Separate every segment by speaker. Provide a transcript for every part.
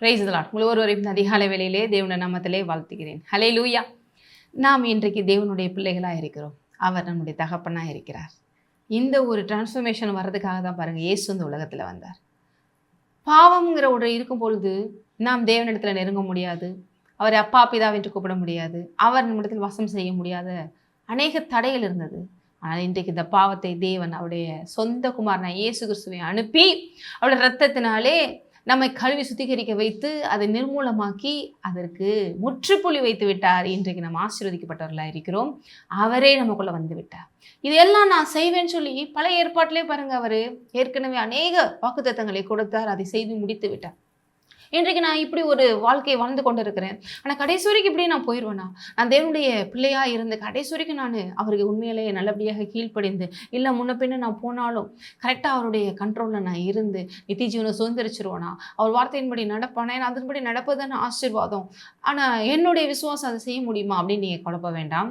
Speaker 1: பிரைஸ்லாம் தலாட் உங்கள் அதிகாலை வேலையிலே தேவன நாமத்திலே வாழ்த்துகிறேன் ஹலே லூயா நாம் இன்றைக்கு தேவனுடைய பிள்ளைகளாக இருக்கிறோம் அவர் நம்முடைய தகப்பனாக இருக்கிறார் இந்த ஒரு டிரான்ஸ்ஃபர்மேஷன் வர்றதுக்காக தான் பாருங்கள் இயேசு இந்த உலகத்தில் வந்தார் பாவம்ங்கிற ஒரு இருக்கும் பொழுது நாம் தேவனிடத்தில் நெருங்க முடியாது அவரை அப்பா பிதாவென்று கூப்பிட முடியாது அவர் நம்மிடத்தில் வசம் செய்ய முடியாத அநேக தடைகள் இருந்தது ஆனால் இன்றைக்கு இந்த பாவத்தை தேவன் அவருடைய சொந்த குமாரனை இயேசு கிறிஸ்துவை அனுப்பி அவருடைய ரத்தத்தினாலே நம்மை கழுவி சுத்திகரிக்க வைத்து அதை நிர்மூலமாக்கி அதற்கு முற்றுப்புள்ளி வைத்து விட்டார் இன்றைக்கு நம்ம ஆசீர்வதிக்கப்பட்டவர்களாக இருக்கிறோம் அவரே நமக்குள்ளே வந்து விட்டார் இதையெல்லாம் நான் செய்வேன்னு சொல்லி பல ஏற்பாட்டிலே பாருங்க அவர் ஏற்கனவே அநேக வாக்குத்தத்தங்களை கொடுத்தார் அதை செய்து முடித்து விட்டார் இன்றைக்கு நான் இப்படி ஒரு வாழ்க்கையை வாழ்ந்து கொண்டு இருக்கிறேன் ஆனால் கடைசி வரைக்கும் இப்படி நான் போயிடுவேனா நான் தேவனுடைய பிள்ளையாக இருந்து கடைசி வரைக்கும் நான் அவருக்கு உண்மையிலேயே நல்லபடியாக கீழ்ப்படிந்து இல்லை முன்ன பின்ன நான் போனாலும் கரெக்டாக அவருடைய கண்ட்ரோலில் நான் இருந்து நித்திய ஜீவனை சுதந்திரிச்சிருவேனா அவர் வார்த்தையின்படி நடப்பானே நான் அதன்படி நடப்பதுன்னு ஆசீர்வாதம் ஆனால் என்னுடைய விசுவாசம் அதை செய்ய முடியுமா அப்படின்னு நீங்கள் குழப்ப வேண்டாம்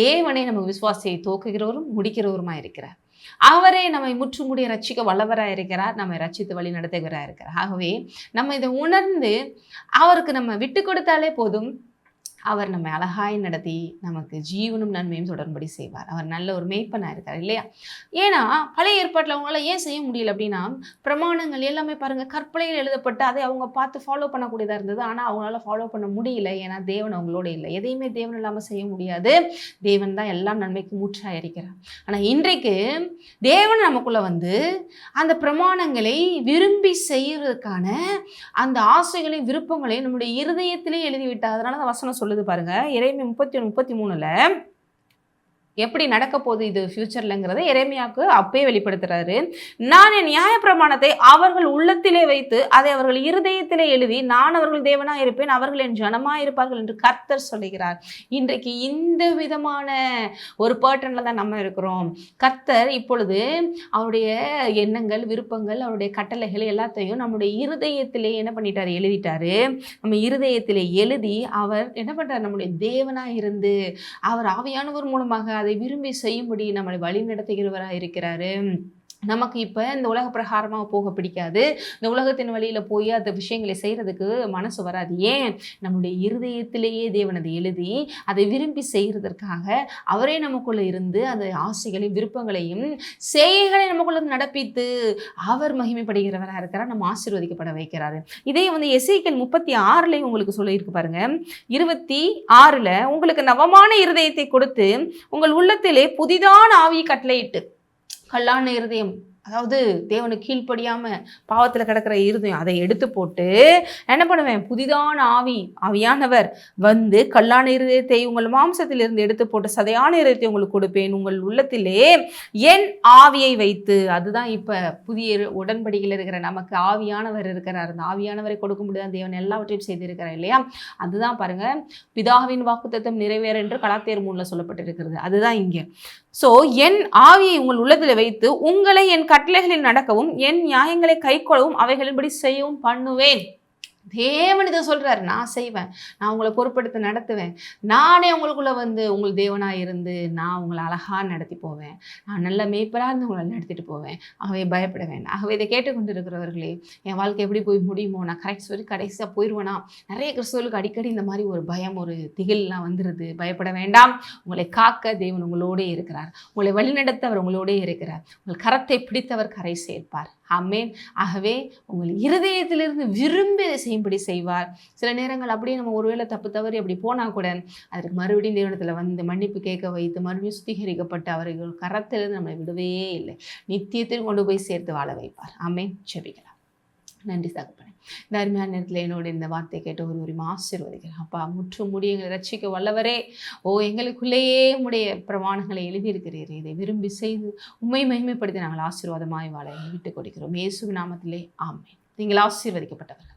Speaker 1: தேவனை நம்ம விசுவாசியை தோக்குகிறவரும் முடிக்கிறவருமா இருக்கிறார் அவரே நம்மை முற்றுமுடிய ரச்சிக்க வல்லவராக இருக்கிறார் நம்மை ரச்சித்து வழி நடத்துகிறார் இருக்கிறார் ஆகவே நம்ம இதை உணர்ந்து அவருக்கு நம்ம விட்டு கொடுத்தாலே போதும் அவர் நம்ம அழகாய் நடத்தி நமக்கு ஜீவனும் நன்மையும் தொடர்படி செய்வார் அவர் நல்ல ஒரு மேய்ப்பனாக இருக்கார் இல்லையா ஏன்னா பழைய ஏற்பாட்டில் அவங்களால ஏன் செய்ய முடியல அப்படின்னா பிரமாணங்கள் எல்லாமே பாருங்கள் கற்பனையில் எழுதப்பட்டு அதை அவங்க பார்த்து ஃபாலோ பண்ணக்கூடியதாக இருந்தது ஆனால் அவங்களால ஃபாலோ பண்ண முடியல ஏன்னா தேவன் அவங்களோட இல்லை எதையுமே தேவன் இல்லாமல் செய்ய முடியாது தேவன் தான் எல்லாம் நன்மைக்கு மூற்றாக இருக்கிறார் ஆனால் இன்றைக்கு தேவன் நமக்குள்ளே வந்து அந்த பிரமாணங்களை விரும்பி செய்கிறதுக்கான அந்த ஆசைகளையும் விருப்பங்களையும் நம்முடைய இருதயத்திலே எழுதிவிட்டார் அதனால அந்த வசனம் சொல்லுது சொல்லுது பாருங்க இறைமை முப்பத்தி ஒன்று முப்பத்தி மூணுல எப்படி நடக்க போகுது இது ஃபியூச்சர்லங்கிறத இறைமையாக்கு அப்பயே வெளிப்படுத்துறாரு நான் என் நியாயப்பிரமாணத்தை அவர்கள் உள்ளத்திலே வைத்து அதை அவர்கள் இருதயத்திலே எழுதி நான் அவர்கள் தேவனா இருப்பேன் அவர்கள் என் ஜனமா இருப்பார்கள் என்று கர்த்தர் சொல்லுகிறார் இன்றைக்கு இந்த விதமான ஒரு பேட்டர்ன்ல தான் நம்ம இருக்கிறோம் கர்த்தர் இப்பொழுது அவருடைய எண்ணங்கள் விருப்பங்கள் அவருடைய கட்டளைகள் எல்லாத்தையும் நம்முடைய இருதயத்திலே என்ன பண்ணிட்டாரு எழுதிட்டாரு நம்ம இருதயத்திலே எழுதி அவர் என்ன பண்றாரு நம்முடைய தேவனா இருந்து அவர் ஆவியானவர் மூலமாக அதை விரும்பி செய்யும்படி நம்மளை வழி நடத்துகிறவராக இருக்கிறாரு நமக்கு இப்போ இந்த உலக பிரகாரமாக போக பிடிக்காது இந்த உலகத்தின் வழியில் போய் அந்த விஷயங்களை செய்கிறதுக்கு மனசு வராது ஏன் நம்முடைய இருதயத்திலேயே தேவன் அதை எழுதி அதை விரும்பி செய்கிறதற்காக அவரே நமக்குள்ளே இருந்து அந்த ஆசைகளையும் விருப்பங்களையும் செய்களை நமக்குள்ள நடப்பித்து அவர் மகிமைப்படுகிறவராக இருக்கிறார் நம்ம ஆசீர்வதிக்கப்பட வைக்கிறாரு இதே வந்து எசைக்கள் முப்பத்தி ஆறுலையும் உங்களுக்கு சொல்லியிருக்கு பாருங்க இருபத்தி ஆறில் உங்களுக்கு நவமான இருதயத்தை கொடுத்து உங்கள் உள்ளத்திலே புதிதான ஆவியை கட்டளையிட்டு கல்லான இருதயம் அதாவது தேவனை கீழ்ப்படியாமல் பாவத்தில் கிடக்கிற இருதயம் அதை எடுத்து போட்டு என்ன பண்ணுவேன் புதிதான ஆவி ஆவியானவர் வந்து கல்லான இருதயத்தை உங்கள் மாம்சத்திலிருந்து எடுத்து போட்டு சதையான இருதயத்தை உங்களுக்கு கொடுப்பேன் உங்கள் உள்ளத்திலே என் ஆவியை வைத்து அதுதான் இப்போ புதிய உடன்படிகள் இருக்கிற நமக்கு ஆவியானவர் இருக்கிறார் அந்த ஆவியானவரை கொடுக்க முடியாது தேவன் எல்லாவற்றையும் செய்திருக்கிறார் இல்லையா அதுதான் பாருங்கள் பிதாவின் வாக்குத்தத்தம் நிறைவேற என்று கலாத்தேர் மூலில் சொல்லப்பட்டிருக்கிறது அதுதான் இங்கே ஸோ என் ஆவியை உங்கள் உள்ளத்தில் வைத்து உங்களை என் கட்டளைகளில் நடக்கவும் என் நியாயங்களை கைக்கொள்ளவும் அவைகளின்படி செய்யவும் பண்ணுவேன் தேவன் இதை சொல்கிறாரு நான் செய்வேன் நான் உங்களை பொறுப்படுத்த நடத்துவேன் நானே உங்களுக்குள்ளே வந்து உங்கள் தேவனாக இருந்து நான் உங்களை அழகாக நடத்தி போவேன் நான் நல்ல மேய்ப்பராக இருந்து உங்களை நடத்திட்டு போவேன் ஆகவே பயப்பட வேண்டாம் ஆகவே இதை கேட்டுக்கொண்டு இருக்கிறவர்களே என் வாழ்க்கை எப்படி போய் முடியுமோ நான் கரெக்ட் சொல்லி கடைசியாக போயிடுவேனா நிறைய கிறிஸ்தவர்களுக்கு அடிக்கடி இந்த மாதிரி ஒரு பயம் ஒரு திகில்லாம் வந்துடுது பயப்பட வேண்டாம் உங்களை காக்க தேவன் உங்களோடே இருக்கிறார் உங்களை வழிநடத்த அவர் உங்களோடே இருக்கிறார் உங்கள் கரத்தை பிடித்தவர் கரை சேர்ப்பார் அமேன் ஆகவே உங்கள் இருதயத்திலிருந்து விரும்பி அதை செய்யும்படி செய்வார் சில நேரங்கள் அப்படியே நம்ம ஒருவேளை தப்பு தவறி அப்படி போனால் கூட அதற்கு மறுபடியும் நிறுவனத்தில் வந்து மன்னிப்பு கேட்க வைத்து மறுபடியும் சுத்திகரிக்கப்பட்டு அவர்கள் கரத்திலிருந்து நம்மளை விடவே இல்லை நித்தியத்தில் கொண்டு போய் சேர்த்து வாழ வைப்பார் அமேன் செபிக்கலாம் நன்றி தகப்பனே தர்மியா நேரத்தில் என்னோட இந்த வார்த்தை கேட்டு ஒரு உரிமை ஆசீர்வதிக்கிறேன் அப்பா முற்று முடி எங்களை ரட்சிக்க வல்லவரே ஓ எங்களுக்குள்ளேயே உடைய பிரமாணங்களை எழுதியிருக்கிறீர் இதை விரும்பி செய்து உண்மை மகிமைப்படுத்தி நாங்கள் ஆசீர்வாதமாய் வாழ விட்டு கொடுக்கிறோம் இயேசு நாமத்திலே ஆமே நீங்கள் ஆசீர்வதிக்கப்பட்டவர்கள்